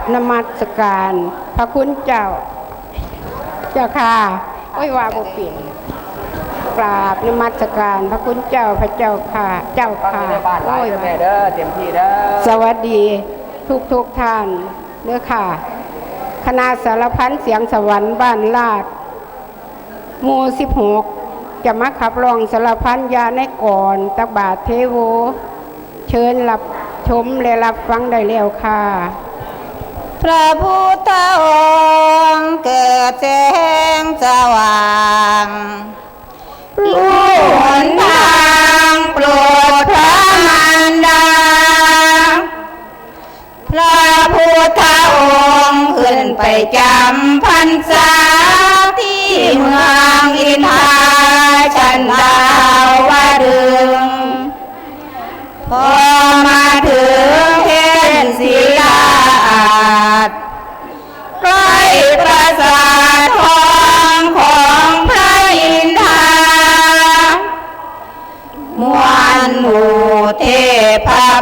บนมัสการ พระคุณเจ้า เจ้าค่ะโอ้ยว่าบ่เปลี่ยนกราบนมัสการพระคุณเจ้าพระเจ้าค่ะ เจ้าฟังค่ะในบ้านหลายโอ้ยเด้อแม่เด้อเต็มที่เด้อสวัสดีทุกทุกๆท่านเด้อค่ะ คณะสารพันเสียงสวรรค์บ้านลาดหมู่สิบหกจะมาขับร้องสารพันยาในก่อนตักบาทเทโว เชิญรับชมและรับฟังได้แล้วค่ะ พระพุทธองค์เกิดแจ้งสว่างรู้หนทาง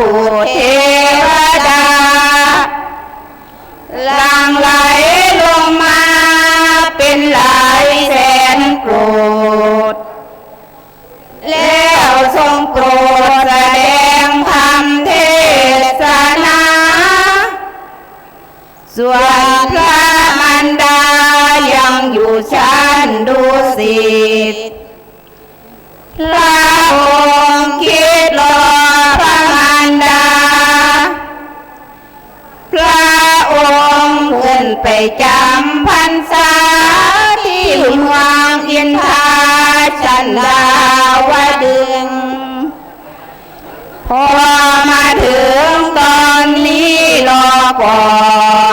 บุตรเทวดาหลังไหลลงมาเป็นหลายแสนโกรธแล้วทรงโปรดแสดงธรรมเทศนา ส่วนพระมันดา นไปจำพรรษาที่เมืองอินทาชันดาวดึง พอมาถึงตอนนี้รอก่อน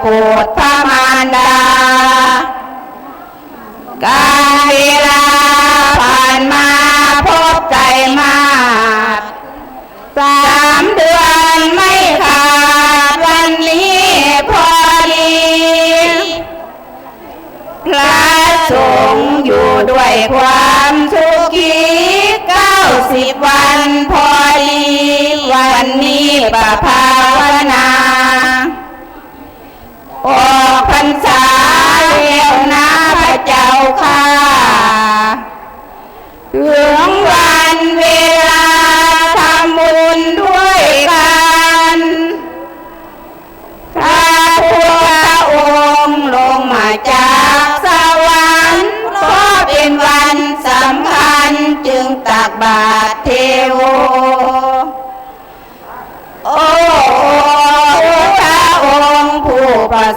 โปรดพระมารดา การเวลาผ่านมาพบใจมากสามเดือนไม่ขาดวันนี้พอดีพระสงฆ์อยู่ด้วยความสุข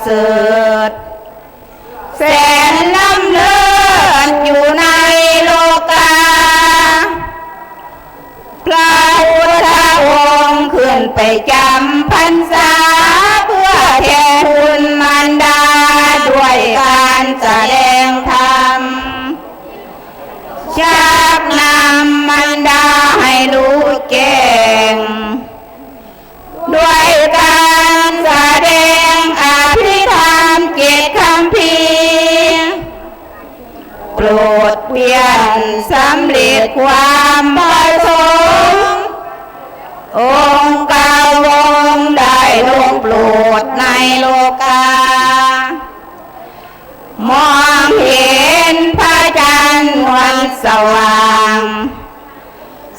เสริฐแสนล้ำเลิศอยู่ในโลกา พระพุทธองค์ขึ้นไปจำพรรษา เพื่อแทนคุณมารดาด้วยก สำเร็จความประสงค์องค์กาวงได้ลงโปรดในโลกามองเห็นพระจันทร์วันสว่าง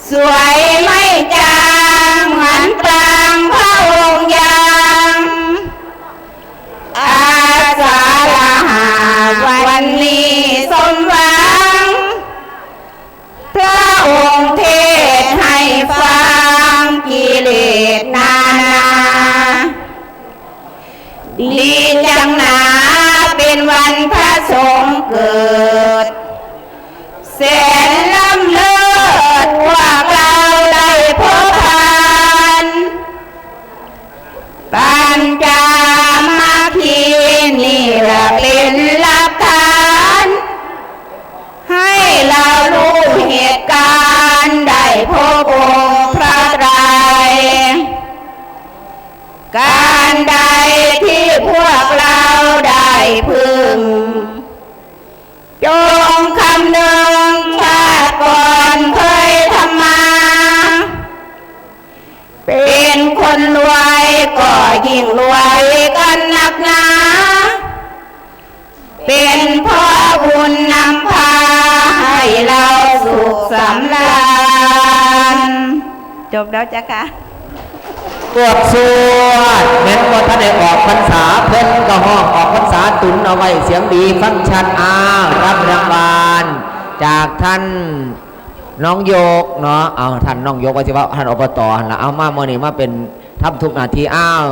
สวย ดีจังหนาเป็นวันพระสงฆ์เกิดแสนล้ำเลิศพวกเราได้พบผ่านปัญจามาคีนี่ละเป็นหลักฐานให้เรารู้เหตุการณ์ได้พบองค์พระไตรการใด นรวยก็ยิ่งรวยกันหนักหนาเป็นพ่อบุญนำพาให้เราสุขสำราญจบแล้วจ้ะค่ะตรวจสวดแม้นว่าท่านได้ออกพรรษาเพิ่นก็ห้องออกพรรษาตุนเอาไว้เสียงดีฟังชัดอ้าวรับรางวัลจากท่าน น้องโยกเนาะเอาท่านน้องโยกว่าสิว่าท่านอบตหั่นละเอามาเมื่อนี้มาเป็นทำทุกนาทีอ้าว